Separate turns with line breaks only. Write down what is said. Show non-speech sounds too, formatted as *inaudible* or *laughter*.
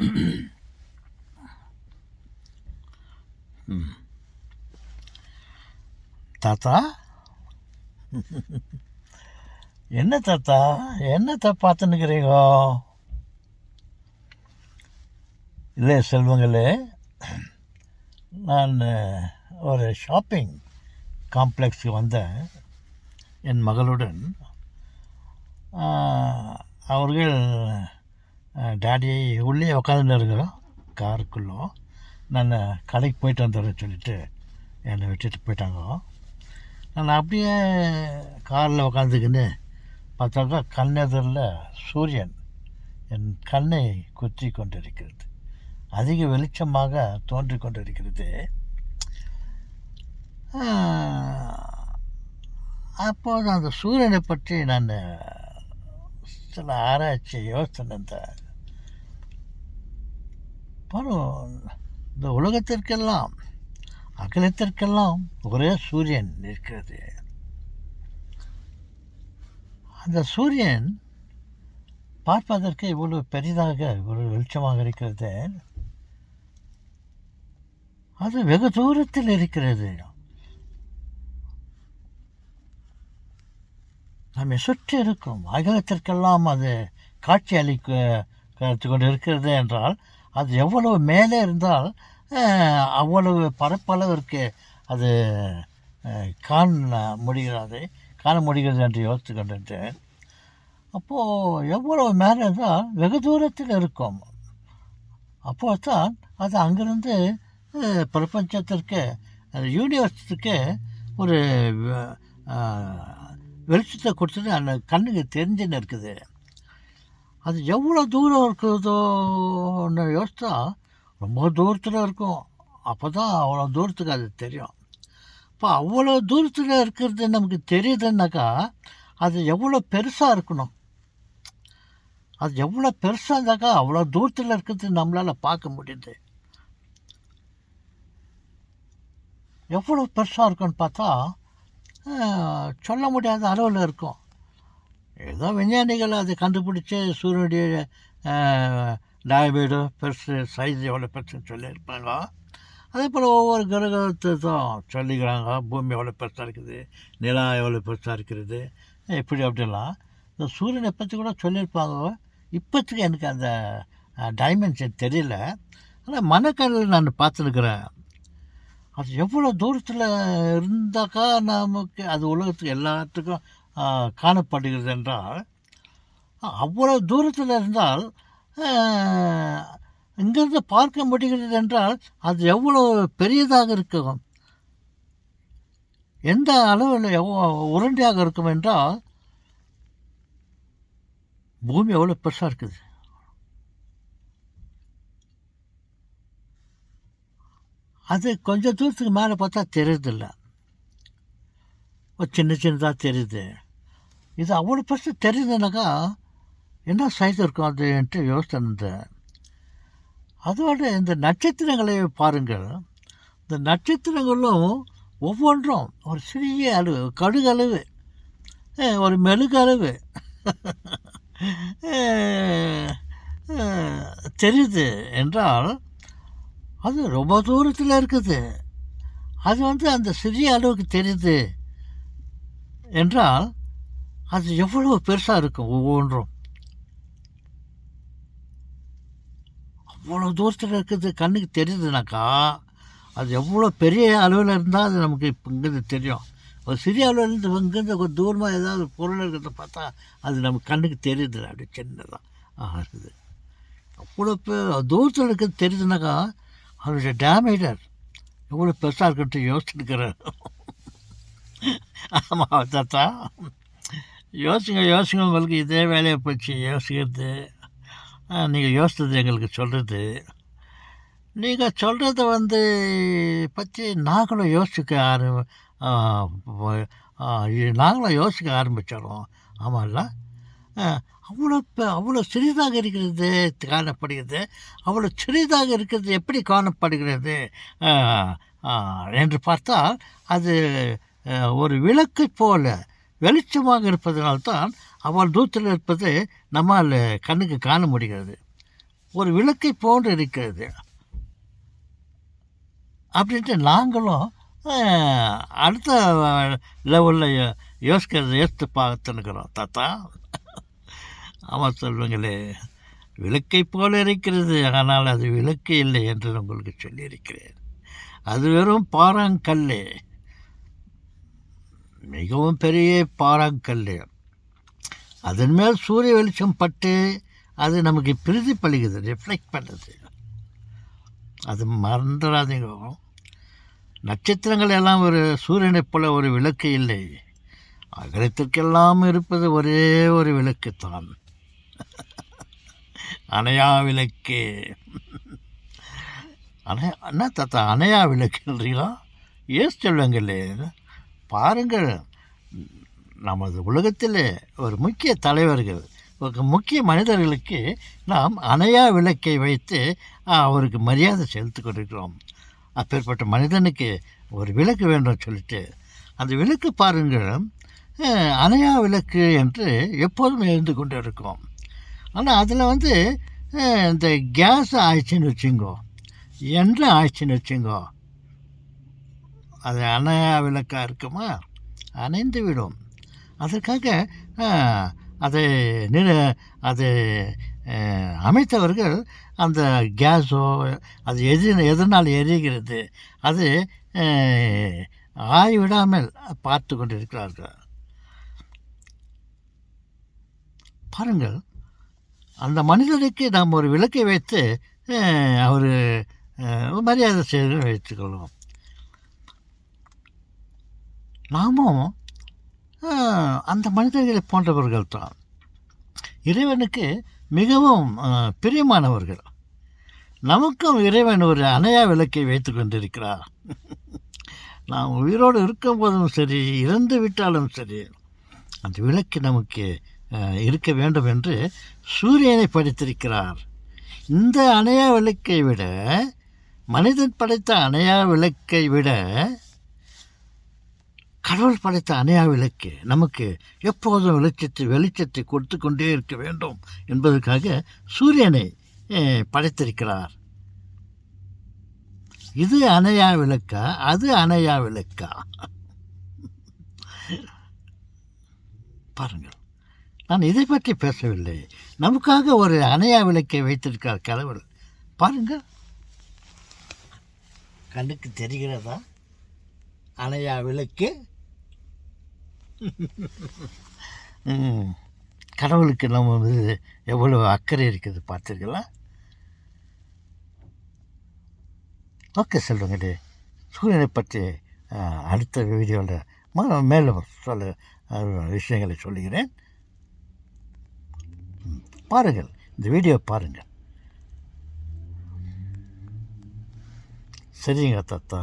*coughs* தாத்தா? என்ன தாத்தா? என்னத்தை பார்த்துன்னுக்கிறீங்க? இல்லை செல்வங்களே நான் ஒரு ஷாப்பிங் காம்ப்ளெக்ஸுக்கு வந்தேன். என் மகளுடன். அவர்கள் டாடி உள்ளே உட்காந்துட்டு இருக்கிறோம். காருக்குள்ளோ. நான் கடைக்கு போயிட்டு வந்துடுறேன் சொல்லிட்டு என்னை விட்டுட்டு போயிட்டாங்க. நான் அப்படியே காரில் உட்காந்துக்கின்னு பார்த்தாக்கா கண்ணெதிரில் சூரியன் என் கண்ணை குத்தி கொண்டிருக்கிறது. அதிக வெளிச்சமாக தோன்றி கொண்டிருக்கிறது. அப்போது அந்த சூரியனை பற்றி நான் சில ஆராய்ச்சி யோசனை இருந்தேன் பாரு இந்த உலகத்திற்கெல்லாம் அகிலத்திற்கெல்லாம் ஒரே சூரியன் இருக்கிறது. அந்த சூரியன் பார்ப்பதற்கு இவ்வளவு பெரிதாக இவ்வளவு வெளிச்சமாக இருக்கிறது. அது வெகு தூரத்தில் இருக்கிறது. நம்மை சுற்றி இருக்கும் அகலத்திற்கெல்லாம் அது காட்சி அளிக்க கொண்டு இருக்கிறது என்றால் அது எவ்வளவு மேலே இருந்தால் அவ்வளவு பரப்பளவிற்கு அது காண முடிகிறது காண முடிகிறது என்று யோசித்து கொண்டிருந்தேன். அப்போது எவ்வளவு மேலே இருந்தால் வெகு தூரத்தில் இருக்கும். அப்போ தான் அது அங்கிருந்து பிரபஞ்சத்திற்கு அந்த யூனிவர்ஸுக்கு ஒரு வெளிச்சத்தை கொடுத்தது அந்த கண்ணுக்கு தெரிஞ்சுன்னு இருக்குது. அது எவ்வளோ தூரம் இருக்குதோன்னு யோசித்தா ரொம்ப தூரத்தில் இருக்கும். அப்போ தான் அவ்வளோ தூரத்துக்கு அது தெரியும். இப்போ அவ்வளோ தூரத்தில் இருக்கிறது நமக்கு தெரியுதுன்னாக்கா அது எவ்வளோ பெருசாக இருக்கணும். அது எவ்வளோ பெருசாக இருந்தாக்கா அவ்வளோ தூரத்தில் இருக்கிறது நம்மளால் பார்க்க முடியுது. எவ்வளோ பெருசாக இருக்குன்னு பார்த்தா சொல்ல முடியாத அளவில் இருக்கும். ஏதோ விஞ்ஞானிகள் அதை கண்டுபிடிச்சி சூரியனுடைய டயபீடு பெருசு சைஸ் எவ்வளோ பெருசுன்னு சொல்லியிருப்பாங்க அதே போல் ஒவ்வொரு கிரகத்துக்கும் சொல்லிக்கிறாங்க பூமி எவ்வளோ பெருசாக இருக்குது நிலா எவ்வளோ பெருசாக இருக்கிறது இப்படி அப்படிலாம். இந்த சூரியனை பற்றி கூட சொல்லியிருப்பாங்க. இப்போத்துக்கு எனக்கு அந்த டைமென்ஷன் தெரியல. ஆனால் மனக்கண்ணில் நான் பார்த்துருக்குறேன். அது எவ்வளோ தூரத்தில் இருந்தாக்கா நமக்கு அது உலகத்துக்கு எல்லாத்துக்கும் காணப்படுகிறது என்றால் அவ்வளோ தூரத்தில் இருந்தால் இங்கிருந்து பார்க்க முடிகிறது என்றால் அது எவ்வளோ பெரியதாக இருக்கும்? எந்த அளவில் எவ்வளோ உருண்டையாக இருக்கும் என்றால் பூமி எவ்வளோ பெருசாக இருக்குது? அது கொஞ்சம் தூரத்துக்கு மேலே பார்த்தா தெரியுதில்ல. ஒரு சின்ன சின்னதாக தெரியுது. இது அவ்வளோ பெருசு தெரியுதுனாக்கா என்ன சைஸ் இருக்கும் அதுன்ட்டு யோசனை இருந்தேன் அதோட இந்த நட்சத்திரங்களை பாருங்கள். இந்த நட்சத்திரங்களும் ஒவ்வொன்றும் ஒரு சிறிய அளவு கடுகளவு ஒரு மெழுகளவு *laughs* தெரியுது என்றால் அது ரொம்ப தூரத்தில் இருக்குது. அது வந்து அந்த சிறிய அளவுக்கு தெரியுது. என்றால் அது எவ்வளோ பெருசாக இருக்கும் ஒவ்வொன்றும். அவ்வளோ தூரத்தில் இருக்குது கண்ணுக்கு தெரியுதுனாக்கா அது எவ்வளோ பெரிய அளவில் இருந்தால் அது நமக்கு இப்போ இங்கேருந்து தெரியும். ஒரு சிறிய அளவில் இருந்து இங்கேருந்து கொஞ்சம் தூரமாக ஏதாவது பொருள் இருக்கிறத பார்த்தா அது நம்ம கண்ணுக்கு தெரியுது அப்படி சின்னதாக இருக்குது. அவ்வளோ பேர் தூரத்தில் இருக்கிறது தெரியுதுனாக்கா அதோடைய டேமேஜர் எவ்வளோ பெருசாக இருக்குன்ட்டு யோசிச்சுருக்கிறேன் ஆமாம் தாத்தா. யோசிங்க யோசிங்க உங்களுக்கு இதே வேலையை போச்சு யோசிக்கிறது. நீங்கள் யோசித்தது எங்களுக்கு சொல்கிறது நீங்கள் சொல்கிறத வந்து பற்றி நாங்களும் யோசிக்க ஆரம்பி நாங்களும் யோசிக்க ஆரம்பிச்சிடறோம். ஆமாம்ல அவ்வளோ இப்போ அவ்வளோ சிறிதாக இருக்கிறது காணப்படுகிறது. அவ்வளோ சிறிதாக இருக்கிறது எப்படி காணப்படுகிறது? என்று பார்த்தால் அது ஒரு விளக்கை போல வெளிச்சமாக இருப்பதனால்தான் அவள் தூரத்தில் இருப்பது நம்மால் கண்ணுக்கு காண முடிகிறது. ஒரு விளக்கை போன்று இருக்கிறது. அப்படின்ட்டு நாங்களும் அடுத்த லெவலில் யோசிக்கிறது யோசித்து பார்த்துன்னுக்குறோம் தாத்தா. ஆமாம் சொல்லுங்களே விளக்கை போல இருக்கிறது ஆனால் அது விளக்கு இல்லை என்று உங்களுக்கு சொல்லியிருக்கிறேன். அது வெறும் பாறாங்கல் மிகவும் பெரிய பாறாங்கல் அதன் மேல் சூரிய வெளிச்சம் பட்டு அது நமக்கு பிரதிபலிக்குது ரிஃப்ளெக்ட் பண்ணுது. அது மறந்துடாதீங்க. நட்சத்திரங்கள் எல்லாம் ஒரு சூரியனைப் போல ஒரு விளக்கு இல்லை. அகலத்திற்கெல்லாம் இருப்பது ஒரே ஒரு விளக்கு தான் *laughs* அணையா விளக்கு அணையா என்ன தாத்தா அணையா விளக்குன்றீங்களா ஏஸ் சொல்லுங்களே பாருங்கள் நமது உலகத்தில் ஒரு முக்கிய தலைவர்கள் ஒரு முக்கிய மனிதர்களுக்கு நாம் அணையா விளக்கை வைத்து அவருக்கு மரியாதை செலுத்தி கொண்டிருக்கிறோம். அப்பேற்பட்ட மனிதனுக்கு ஒரு விளக்கு வேண்டும் சொல்லிட்டு அந்த விளக்கு பாருங்கள் அணையா விளக்கு என்று எப்போதும் இருந்து கொண்டு இருக்கும் ஆனால் அதில் வந்து இந்த கேஸ் ஆயிடுச்சுன்னு வச்சுங்கோ. எண்ணெய் ஆயிடுச்சுன்னு வச்சுங்கோ. அது அணையா விளக்காக இருக்குமா? அணைந்து விடும். அதற்காக அதை நிறு அது அமைத்தவர்கள் அந்த கேஸோ அது எது எதனால் எரிகிறது அது ஆய் ஆய்விடாமல் பார்த்து கொண்டிருக்கிறார்கள். பாருங்கள் அந்த மனிதனுக்கு நாம் ஒரு விளக்கை வைத்து அவர் மரியாதை செய்து வைத்துக்கொள்வோம். நாமும் அந்த மனிதர்களை போன்றவர்கள் தான் இறைவனுக்கு மிகவும் பிரியமானவர்கள். நமக்கும் இறைவன் ஒரு அணையா விளக்கை வைத்து கொண்டிருக்கிறார். நாம் உயிரோடு இருக்கும்போதும் சரி இறந்து விட்டாலும் சரி அந்த விளக்கு நமக்கு இருக்க வேண்டும் என்று சூரியனை படைத்திருக்கிறார். இந்த அணையா விளக்கை விட மனிதன் படைத்த அணையா விளக்கை விட கடவுள் படைத்த அணையா விளக்கு நமக்கு எப்போதும் வெளிச்சத்தை வெளிச்சத்தை கொடுத்து கொண்டே இருக்க வேண்டும் என்பதற்காக சூரியனை படைத்திருக்கிறார். இது அணையா விளக்கா அது அணையா விளக்கா பாருங்கள். நான் இதை பற்றி பேசவில்லை. நமக்காக ஒரு அணையா விளக்கை வைத்திருக்கார் கடவுள் பாருங்கள் கண்ணுக்கு தெரிகிறதா? அணையா விளக்கு. கடவுளுக்கு நம்ம வந்து எவ்வளோ அக்கறை இருக்குது பார்த்தீர்களா? ஓகே செல்வங்களே சூரியனை பற்றி அடுத்த வீடியோவில் மேலும் சொல்ல விஷயங்களை சொல்லுகிறேன். பாருங்கள் இந்த வீடியோ பாருங்கள். சரிங்க தாத்தா.